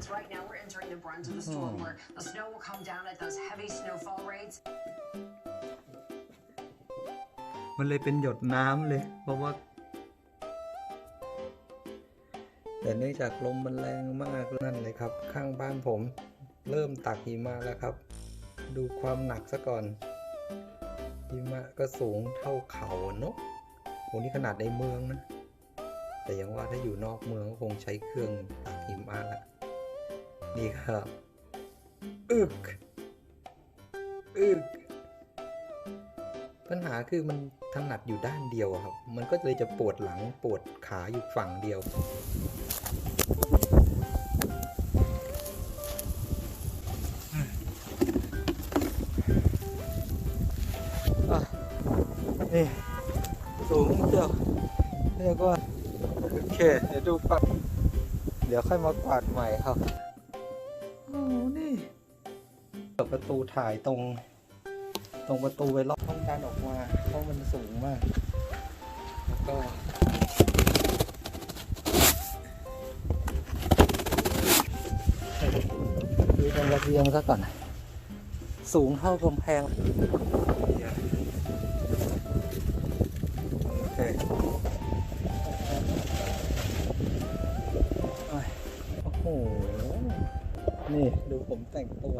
It's right now we're entering the brunt of the storm where the snow will come down at those heavy snowfall rates. มันเลยเป็นหยดน้ำเลย เพราะว่า แต่เนื่องจากลมมันแรงมากนั่นเลยครับ ข้างบ้านผมเริ่มตักหิมะแล้วครับ ดูความหนักซะก่อนหิมะก็สูงเท่าเขาเนอะโหนี่ขนาดในเมืองนะ แต่ยังว่าถ้าอยู่นอกเมืองก็คงใช้เครื่องตักหิมะละ นี่ครับอึกอึกปัญหาคือมันถนัดอยู่ด้านเดียวครับ มันก็เลยจะปวดหลังปวดขาอยู่ฝั่งเดียว นี่ สูงเดียวเรียกว่าโอเค เดี๋ยวดูปัดเดี๋ยวค่อยมากวาดใหม่ครับ เปิดประตูถ่ายตรง ตรงประตูไว้ล็อกห้องดันออกมาเพราะมันสูงมาก แล้วก็ดูตรงระเบียงซะก่อน สูงเท่ากำแพงโอเคโอ้โห นี่ ดูผมแต่งตัว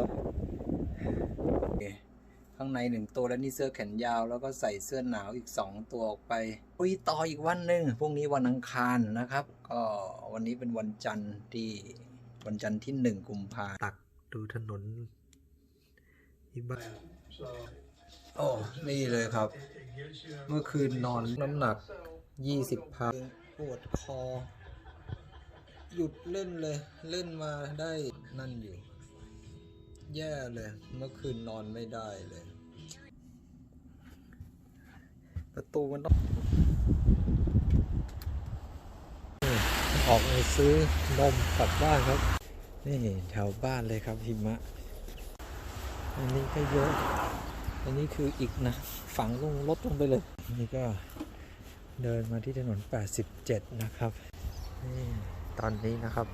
ข้างในหนึ่งตัวแล้วนี่เสื้อแขนยาว แล้วก็ใส่เสื้อหนาวอีกสองตัวออกไปปุยต่ออีกวันหนึ่งพรุ่งนี้วันอังคารนะครับ ก็วันนี้เป็นวันจันทร์ที่วันจันทร์ที่หนึ่งกุมภาตักดูถนนที่บ้านโอ้นี่เลยครับ เมื่อคืนนอนน้ำหนัก 20พาปวดคอ หยุดเล่นเลย เล่นมาได้นั่นอยู่ แย่เลย เมื่อคืนนอนไม่ได้เลย ประตูมันต้องออกไปซื้อนมกลับบ้านครับ นี่แถวบ้านเลยครับหิมะ อันนี้ก็เยอะ อันนี้คืออีกนะ ฝังลงลดลงไปเลย นี่ก็เดินมาที่ถนน 87 นะครับ นี่ตอนนี้นะครับ